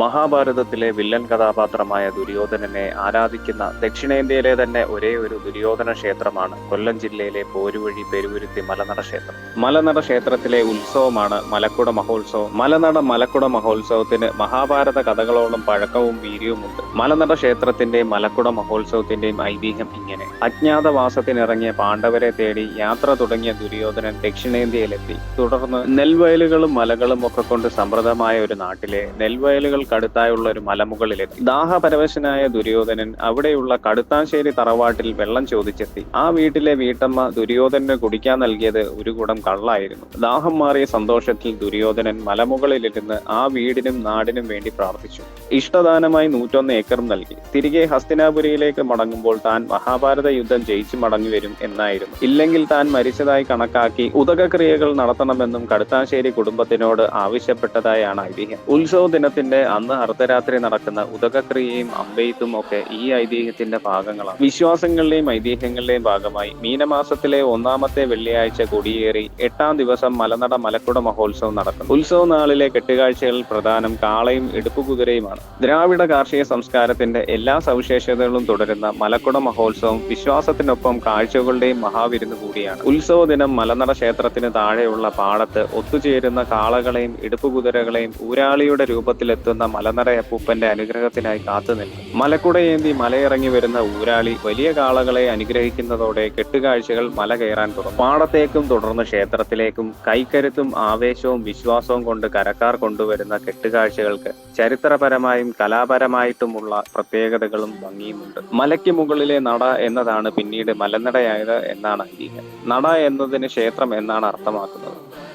മഹാഭാരതത്തിലെ വില്ലൻ കഥാപാത്രമായ ദുര്യോധനനെ ആരാധിക്കുന്ന ദക്ഷിണേന്ത്യയിലെ തന്നെ ഒരേ ഒരു ദുര്യോധന ക്ഷേത്രമാണ് കൊല്ലം ജില്ലയിലെ പോരുവഴി പെരുവുരുത്തി മലനട ക്ഷേത്രം. മലനട ക്ഷേത്രത്തിലെ ഉത്സവമാണ് മലക്കുട മഹോത്സവം. മലനട മലക്കുട മഹോത്സവത്തിന് മഹാഭാരത കഥകളോളം പഴക്കവും വീര്യവുമുണ്ട്. മലനട ക്ഷേത്രത്തിന്റെയും മലക്കുട മഹോത്സവത്തിന്റെയും ഐതിഹ്യം ഇങ്ങനെ. അജ്ഞാതവാസത്തിനിറങ്ങിയ പാണ്ഡവരെ തേടി യാത്ര തുടങ്ങിയ ദുര്യോധനൻ ദക്ഷിണേന്ത്യയിലെത്തി. തുടർന്ന് നെൽവയലുകളും മലകളും ഒക്കെ കൊണ്ട് സമൃദ്ധമായ ഒരു നാട്ടിലെ നെൽവയലുകൾക്കടുത്തായുള്ള ഒരു മലമുകളിലെത്തി ദാഹപരവശനായ ദുര്യോധനൻ അവിടെയുള്ള കടുത്താശ്ശേരി തറവാട്ടിൽ വെള്ളം ചോദിച്ചെത്തി. ആ വീട്ടിലെ വീട്ടമ്മ ദുര്യോധനന് കുടിക്കാൻ നൽകിയത് ഒരു കുടം കള്ളായിരുന്നു. ദാഹം മാറിയ സന്തോഷത്തിൽ ദുര്യോധനൻ മലമുകളിലിരുന്ന് ആ വീടിനും നാടിനും വേണ്ടി പ്രാർത്ഥിച്ചു. ഇഷ്ടദാനമായി നൂറ്റൊന്ന് ഏക്കർ നൽകി. തിരികെ ഹസ്തിനാപുരിയിലേക്ക് മടങ്ങുമ്പോൾ താൻ മഹാഭാരത യുദ്ധം ജയിച്ചു മടങ്ങി വരും എന്നായിരുന്നു. ഇല്ലെങ്കിൽ താൻ മരിച്ചതായി കണക്കാക്കി ഉദകക്രിയകൾ നടത്തണമെന്നും കടുത്താശ്ശേരി കുടുംബത്തിനോട് ആവശ്യപ്പെട്ടതായാണ് ഐതിഹ്യം. ഉത്സവ ദിനത്തിന്റെ അന്ന് അർദ്ധരാത്രി നടക്കുന്ന ഉദകക്രിയയും അമ്പെയ്ത്തും ഒക്കെ ഈ ഐതിഹ്യത്തിന്റെ ഭാഗങ്ങളാണ്. വിശ്വാസങ്ങളുടെയും ഐതിഹ്യങ്ങളുടെയും ഭാഗമായി മീനമാസത്തിലെ ഒന്നാമത്തെ വെള്ളിയാഴ്ച കൊടിയേറി എട്ടാം ദിവസം മലനട മലക്കുട മഹോത്സവം നടക്കുന്നു. ഉത്സവ നാളിലെ കെട്ടുകാഴ്ചകളിൽ പ്രധാനം കാളയും എടുപ്പുകുതിരയുമാണ് ദ്രാവിഡ കാർഷിക സംസ്കാരത്തിന്റെ എല്ലാ സവിശേഷതകളും തുടരുന്ന മലക്കുട മഹോത്സവം വിശ്വാസത്തിനൊപ്പം കാഴ്ചകളുടെയും മഹാവിരുന്ന് കൂടിയാണ്. ഉത്സവ ദിനം മലനട ക്ഷേത്രത്തിന് താഴെയുള്ള പാടത്ത് ഒത്തുചേരുന്ന കാളകളെയും എടുപ്പുകുതിരകളെയും ഊരാളിയുടെ രൂപത്തിലെത്തുന്ന മലനടയപ്പൂപ്പന്റെ അനുഗ്രഹത്തിനായി കാത്തു കാത്തുനിൽക്കും മലക്കുടയേന്തി മലയിറങ്ങി വരുന്ന ഊരാളി വലിയ കാളകളെ അനുഗ്രഹിക്കുന്നതോടെ കെട്ടുകാഴ്ചകൾ മല കയറാൻ തുടങ്ങും. പാടത്തേക്കും തുടർന്ന് ക്ഷേത്രത്തിലേക്കും കൈക്കരുത്തും ആവേശവും വിശ്വാസവും കൊണ്ട് കരക്കാർ കൊണ്ടുവരുന്ന കെട്ടുകാഴ്ചകൾക്ക് ചരിത്രപരമായും കലാപരമായിട്ടുമുള്ള പ്രത്യേകതകളും ഭംഗിയുമുണ്ട്. മലയ്ക്ക് മുകളിലെ നട എന്നതാണ് പിന്നീട് മലനടയായത് എന്നാണ് ഐതിഹ്യം. നട എന്നതിന് ക്ഷേത്രം എന്നാണ് അർത്ഥമാക്കുന്നത്.